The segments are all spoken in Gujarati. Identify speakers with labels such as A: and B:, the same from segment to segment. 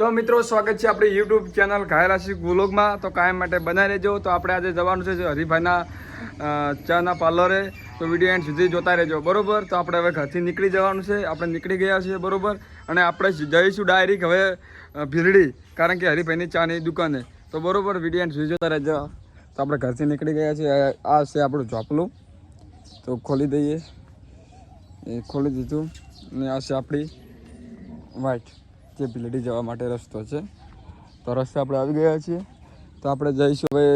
A: તો મિત્રો, સ્વાગત છે આપણી યુટ્યુબ ચેનલ ઘાયરાશી ગુલોગમાં. તો કાયમ માટે બનાવી રહેજો. તો આપણે આજે જવાનું છે જે હરિભાઈના ચાના પાર્લરે તો વીડિયો એન્ડ સુધી જોતા રહેજો. બરોબર? તો આપણે હવે ઘરથી નીકળી જવાનું છે. આપણે નીકળી ગયા છીએ, બરોબર? અને આપણે જઈશું ડાયરેક્ટ હવે ભીરડી, કારણ કે હરિભાઈની ચાની દુકાને. તો બરોબર વીડિયો એન્ડ સુધી જોતા રહેજો. તો આપણે ઘરથી નીકળી ગયા છીએ. આ- છે આપણું ઝોપલું તો ખોલી દઈએ. એ ખોલી દીધું. અને આ છે આપણી વાઇટ જે ભીલડી જવા માટે રસ્તો છે. તો રસ્તે આપણે આવી ગયા છીએ. તો આપણે જઈશું હવે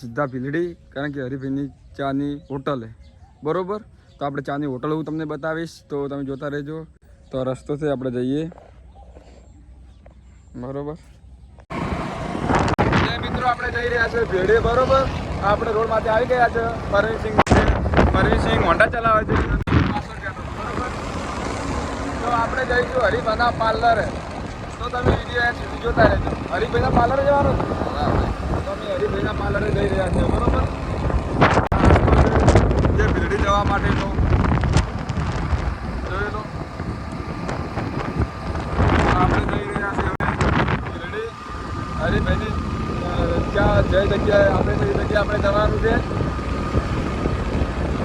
A: સીધા ભીલડી કારણ કે હરિભાઈની ચાની હોટલે બરોબર? તો આપણે ચાની હોટલ હું તમને બતાવીશ. તો તમે જોતા રહેજો. તો રસ્તો છે આપણે જઈએ. બરોબર? મિત્રો, આપણે જઈ રહ્યા છે ભીલડી બરોબર? આપણે રોડમાંથી આવી ગયા છે. પરવીસિંહ પરવીસિંહ હોન્ડા ચલાવે છે. આપણે જઈશું. હરિભાઈના પાર્લરે તો તમે વીડિયો એન્ડ સુધી જોતા રહેજો. હરિભાઈના પાર્લરે જવાનું? છે? તો અમે હરિભાઈના પાર્લરે જઈ રહ્યા છીએ. બરોબર? જે ભીલડી જવા માટેનો જોઈ લો. આપણે જઈ રહ્યા છીએ ભીલડી. જગ્યાએ આપણે જે જગ્યાએ આપણે જવાનું છે?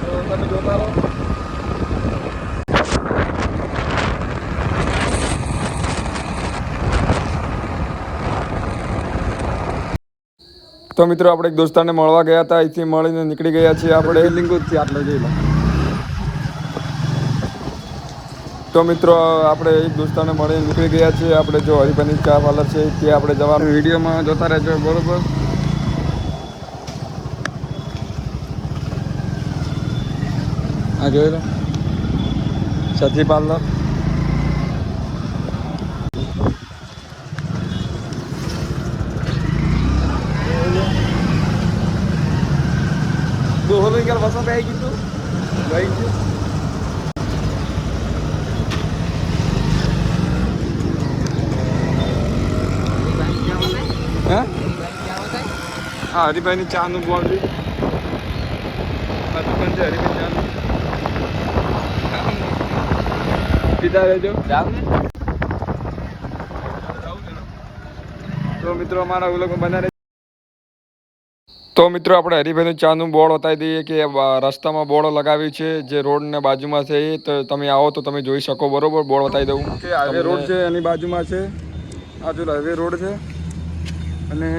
A: તો તમે જોતા રહો. તો મિત્રો આપણે એક દોસ્તારને મળવા ગયા હતા. અહીંથી મળીને નીકળી ગયા છીએ આપણે. લિંગોથી આટલે જઈ તો મિત્રો આપણે એક દોસ્તારને મળીને નીકળી ગયા છીએ. આપણે જો હરિભાઈની ચા પાર્લર છે ત્યાં આપણે જવાનું. વિડીયોમાં જોતા રહેજો બરોબર? આ જોઈ લો. સતી પાર્લર. દોહલો ઈગલ વસો બે કીધું લઈ ગયું હે હા હરિભાઈની ચાનું બોલ છે આ દુકાન છે હરિભાઈ ચાનું પીતા રહેજો તો મિત્રો અમારા ઉલોકો બના તો મિત્રો આપણે હરિભાઈનું ચાનું બોર્ડ બતાવી દઈએ કે રસ્તામાં બોર્ડ લગાવ્યું છે જે રોડને બાજુમાં છે એ તો તમે આવો તો તમે જોઈ શકો બરોબર? બોર્ડ બતાવી દઉં. કે હાઈવે રોડ છે એની બાજુમાં છે. આ જો હાઈવે રોડ છે. અને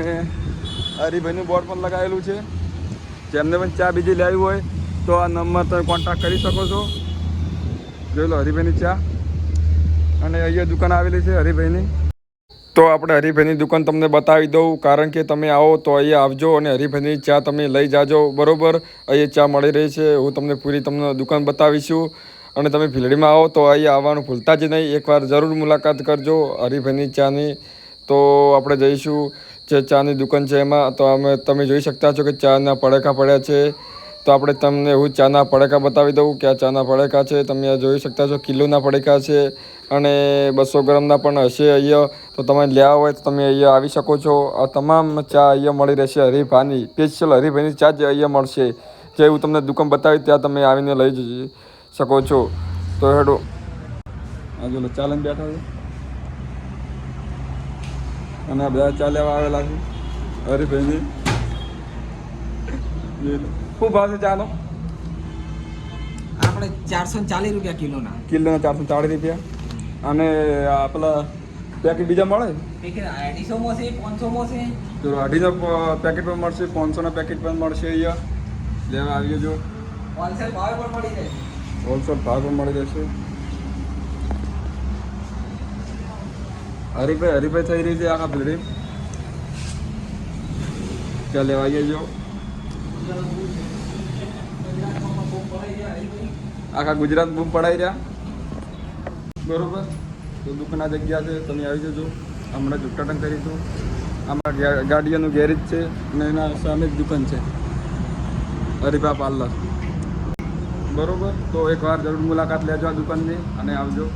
A: હરિભાઈનું બોર્ડ પણ લગાવેલું છે. જેમને પણ ચા બીજી લેવી હોય તો આ નંબર તમે કોન્ટેક્ટ કરી શકો છો. જોઈ લો હરિભાઈની ચા. અને અહીંયા દુકાન આવેલી છે હરિભાઈની. તો આપણે હરિભાઈની દુકાન તમને બતાવી દઉં. કારણ કે તમે આવો તો અહીંયા આવજો અને હરિભાઈની ચા તમે લઈ જાજો. બરોબર? અહીંયા ચા મળી રહી છે. હું તમને પૂરી તમને દુકાન બતાવીશું. અને તમે ભીલડીમાં આવો તો અહીંયા આવવાનું ભૂલતા જ નહીં. એકવાર જરૂર મુલાકાત કરજો હરિભાઈની ચાની. તો આપણે જઈશું. જે ચાની દુકાન છે એમાં. તો અમે, તમે જોઈ શકતા છો કે ચાના પડેકા પડ્યા છે. તો આપણે તમને હું ચાના પડેકા બતાવી દઉં કે આ ચાના પડેકા છે. તમે જોઈ શકતા છો કિલોના પડેકા છે અને બસો ગ્રામના પણ હશે અહીંયા. તો તમે લેવા હોય તો તમે અહીંયા આવી શકો છો. આ તમામ ચા અહીંયા મળી રહેશે હરીફાની. સ્પેશિયલ હરિભાઈની ચા જ અહીંયા મળશે. જે હું તમને દુકાન બતાવી ત્યાં તમે આવીને લઈ જઈ શકો છો. તો હેડો. આ જો ચાલન બેઠા છે. અને બધા ચા લેવા આવેલા છે હરિભાઈની શું ભાવ છે ચાનો?
B: આપણે ચારસો ચાલીસ રૂપિયા કિલોના.
A: કિલોના ચારસો ચાળીસ રૂપિયા. અને પેલા પેકેટ બીજા મળે?
B: અઢીસો માં છે પાંચસો માં છે?
A: તો અઢીસો પેકેટ પણ મળશે પાંચસોના પેકેટ પણ મળશે અહીંયા. લેવા આવી જો.
B: હોલસેલ ભાવે પણ મળી જશે
A: હોલસેલ ભાવ પણ મળી જશે. હરીભાઈ હરીભાઈ થઈ રહી છે આખા ભીડી. ત્યાં લેવા આવીએ જો. આખા ગુજરાત બૂમ પડાઈ રહ્યા. બરોબર? તો દુકાન જગ્યા છે, તમે આવી જજો. હમણાં જ ઉદઘાટન કરીશું. આમાં ગાડીઓનું ગેરેજ છે અને એના સામે જ દુકાન છે. હરિભા પાર્લર. બરોબર? તો એકવાર જરૂર મુલાકાત લેજો આ દુકાનની અને આવજો.